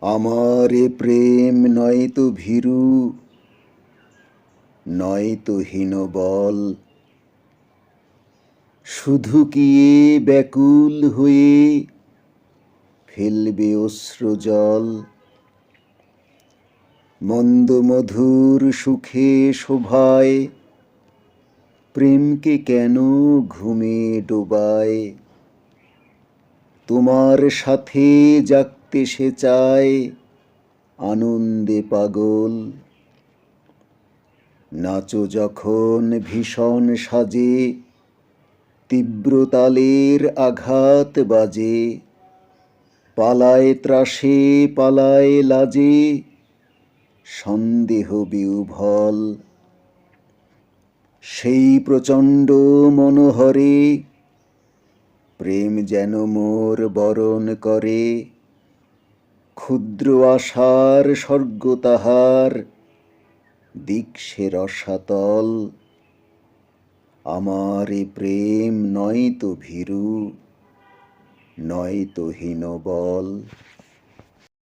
আমার এ প্রেম নয়তো ভীরু নয়তো হীন বল। শুধু কি এ ব্যাকুল হয়ে ফেলবে অশ্রু জল? মন্দ মধুর সুখে শোভায় প্রেমকে কেন ঘুমে ডোবায়? তোমার সাথে জাগতে সে চায় আনন্দে পাগল। নাচো যখন ভীষণ সাজে, তীব্র তালের আঘাত বাজে। পালায় ত্রাসে, পালায় লাজে, সন্দেহ বিউভল। সেই প্রচণ্ড মনোহরে, প্রেম যেন মোর বরণ করে। ক্ষুদ্র আশার স্বর্গ তাহার দিক্সে রসাতল আমার এ প্রেম নয় তো ভীরু, নয়তো হীন বল